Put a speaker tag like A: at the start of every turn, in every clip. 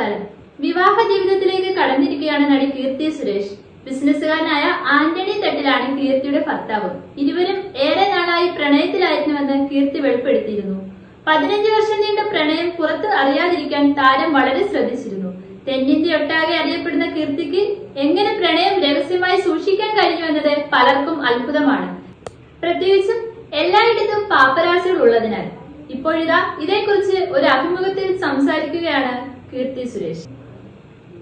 A: നമസ്കാരം വിവാഹ ജീവിതത്തിലേക്ക് കടന്നിരിക്കുകയാണ് നടി കീർത്തി സുരേഷ്. ബിസിനസ്സുകാരനായ ആന്റണി തട്ടിലാണ് കീർത്തിയുടെ ഭർത്താവ്. ഇരുവരും ഏറെ നാളായി പ്രണയത്തിലായിരുന്നുവെന്ന് കീർത്തി വെളിപ്പെടുത്തിയിരുന്നു. പതിനഞ്ച് വർഷം നീണ്ട പ്രണയം പുറത്ത് അറിയാതിരിക്കാൻ താരം വളരെ ശ്രദ്ധിച്ചിരുന്നു. തെന്നിന്ത്യ ഒട്ടാകെ അറിയപ്പെടുന്ന കീർത്തിക്ക് എങ്ങനെ പ്രണയം രഹസ്യമായി സൂക്ഷിക്കാൻ കഴിഞ്ഞു എന്നത് പലർക്കും അത്ഭുതമാണ്. പ്രത്യേകിച്ചും എല്ലായിടത്തും പാപ്പരാസികൾ ഉള്ളതിനാൽ. ഇപ്പോഴിതാ ഇതേക്കുറിച്ച് ഒരു അഭിമുഖത്തിൽ സംസാരിക്കുകയാണ് കീർത്തി സുരേഷ്.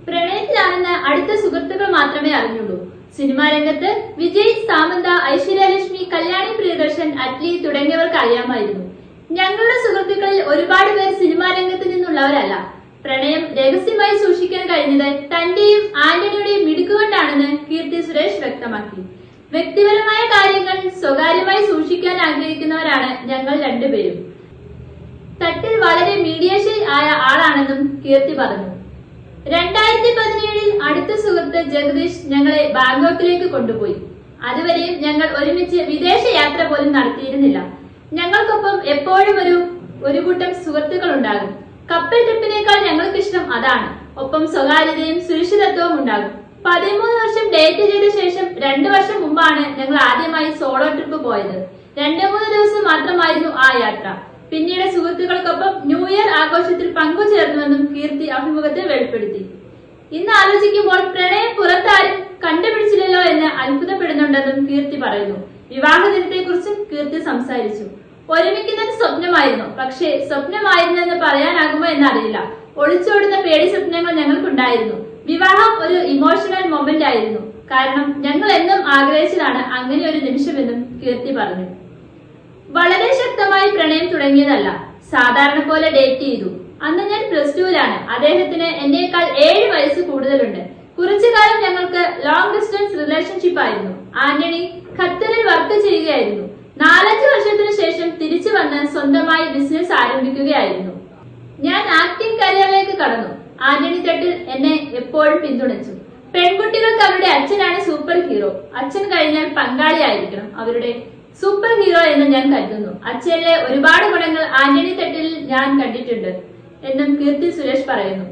A: പ്രണയത്തിലാണെന്ന് അടുത്ത സുഹൃത്തുക്കൾ മാത്രമേ അറിഞ്ഞുള്ളൂ. സിനിമാ രംഗത്ത് വിജയ് സാമന്ത ഐശ്വര്യലക്ഷ്മി കല്യാണി പ്രിയദർശൻ അറ്റ്ലി തുടങ്ങിയവർക്ക് അറിയാമായിരുന്നു. ഞങ്ങളുടെ സുഹൃത്തുക്കളിൽ ഒരുപാട് പേർ സിനിമാ രംഗത്ത് നിന്നുള്ളവരല്ല. പ്രണയം രഹസ്യമായി സൂക്ഷിക്കാൻ കഴിഞ്ഞത് തന്റെയും ആന്റണിയുടെയും മിടുക്കുകൊണ്ടാണെന്ന് കീർത്തി സുരേഷ് വ്യക്തമാക്കി. വ്യക്തിപരമായ കാര്യങ്ങൾ സ്വകാര്യമായി സൂക്ഷിക്കാൻ ആഗ്രഹിക്കുന്നവരാണ് ഞങ്ങൾ രണ്ടുപേരും. ആയ ആളാണെന്നും കീർത്തി പറഞ്ഞു. രണ്ടായിരത്തി പതിനേഴിൽ അടുത്ത സുഹൃത്ത് ജഗദീഷ് ഞങ്ങളെ ബാങ്കോക്കിലേക്ക് കൊണ്ടുപോയി. അതുവരെയും ഞങ്ങൾ ഒരുമിച്ച് വിദേശ യാത്ര പോലും നടത്തിയിരുന്നില്ല. ഞങ്ങൾക്കൊപ്പം എപ്പോഴും ഒരു ഒരു കൂട്ടം സുഹൃത്തുക്കൾ ഉണ്ടാകും കപ്പൽ ട്രിപ്പിനേക്കാൾ ഞങ്ങൾക്ക് ഇഷ്ടം അതാണ്. ഒപ്പം സ്വകാര്യതയും സുരക്ഷിതത്വവും ഉണ്ടാകും. പതിമൂന്ന് വർഷം ഡേറ്റ് ചെയ്ത ശേഷം രണ്ടു വർഷം മുമ്പാണ് ഞങ്ങൾ ആദ്യമായി സോളോ ട്രിപ്പ് പോയത്. രണ്ടു മൂന്ന് ദിവസം മാത്രമായിരുന്നു ആ യാത്ര. പിന്നീട് സുഹൃത്തുക്കൾക്കൊപ്പം ന്യൂ ഇയർ ആഘോഷത്തിൽ പങ്കുചേർന്നുവെന്നും കീർത്തി അഭിമുഖത്തിൽ വെളിപ്പെടുത്തി. ഇന്ന് ആലോചിക്കുമ്പോൾ പ്രണയം പുറത്താരും കണ്ടുപിടിച്ചില്ലല്ലോ എന്ന് അത്ഭുതപ്പെടുന്നുണ്ടെന്നും കീർത്തി പറയുന്നു. വിവാഹ ദിനത്തെക്കുറിച്ചും കീർത്തി സംസാരിച്ചു. ഒരുമിക്കുന്നത് സ്വപ്നമായിരുന്നു. പക്ഷേ സ്വപ്നമായിരുന്നെന്ന് പറയാനാകുമോ എന്നറിയില്ല. ഒളിച്ചോടുന്ന പേടി സ്വപ്നങ്ങൾ ഞങ്ങൾക്കുണ്ടായിരുന്നു. വിവാഹം ഒരു ഇമോഷണൽ മൊമെന്റ് ആയിരുന്നു. കാരണം ഞങ്ങൾ എന്നും ആഗ്രഹിച്ചതാണ് അങ്ങനെ ഒരു നിമിഷമെന്നും കീർത്തി പറഞ്ഞു. വളരെ ശക്തമായി പ്രണയം തുടങ്ങിയതല്ല. സാധാരണ പോലെ ഡേറ്റ് ചെയ്തു. അന്ന് ഞാൻ പ്ലസ് ടുവിലാണ് അദ്ദേഹത്തിന് എന്നേക്കാൾ ഏഴ് വയസ്സ് കൂടുതലുണ്ട്. കുറച്ചു കാലം ഞങ്ങൾക്ക് ലോങ് ഡിസ്റ്റൻസ് റിലേഷൻഷിപ്പ് ആയിരുന്നു. ആന്റണി ഖത്തറിൽ വർക്ക് ചെയ്യുകയായിരുന്നു. നാലഞ്ച് വർഷത്തിനു ശേഷം തിരിച്ചു വന്ന് സ്വന്തമായി ബിസിനസ് ആരംഭിക്കുകയായിരുന്നു. ഞാൻ ആക്ടിംഗ് കരിയറിലേക്ക് കടന്നു. ആന്റണി തട്ടിൽ എന്നെ എപ്പോഴും പിന്തുണച്ചു. പെൺകുട്ടികൾക്ക് അവരുടെ അച്ഛനാണ് സൂപ്പർ ഹീറോ അച്ഛൻ കഴിഞ്ഞാൽ പങ്കാളിയായിരിക്കണം അവരുടെ സൂപ്പർ ഹീറോ എന്ന് ഞാൻ കരുതുന്നു. അച്ഛനിലെ ഒരുപാട് ഗുണങ്ങൾ ആന്റണി തട്ടിൽ ഞാൻ കണ്ടിട്ടുണ്ട് എന്നും കീർത്തി സുരേഷ് പറയുന്നു.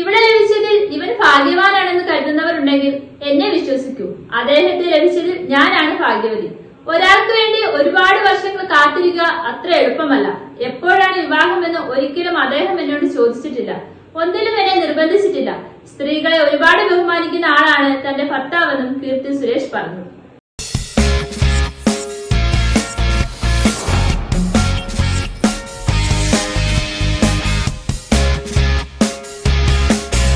A: ഇവിടെ ലഭിച്ചതിൽ ഇവൻ ഭാഗ്യവാനാണെന്ന് കരുതുന്നവരുണ്ടെങ്കിൽ എന്നെ വിശ്വസിക്കൂ. അദ്ദേഹത്തെ ലഭിച്ചതിൽ ഞാനാണ് ഭാഗ്യവതി. ഒരാൾക്ക് വേണ്ടി ഒരുപാട് വർഷങ്ങൾ കാത്തിരിക്കുക അത്ര എളുപ്പമല്ല. എപ്പോഴാണ് വിവാഹമെന്ന് ഒരിക്കലും അദ്ദേഹം എന്നോട് ചോദിച്ചിട്ടില്ല. ഒന്നിലും എന്നെ നിർബന്ധിച്ചിട്ടില്ല. സ്ത്രീകളെ ഒരുപാട് ബഹുമാനിക്കുന്ന ആളാണ് തന്റെ ഭർത്താവെന്നും കീർത്തി സുരേഷ് പറഞ്ഞു.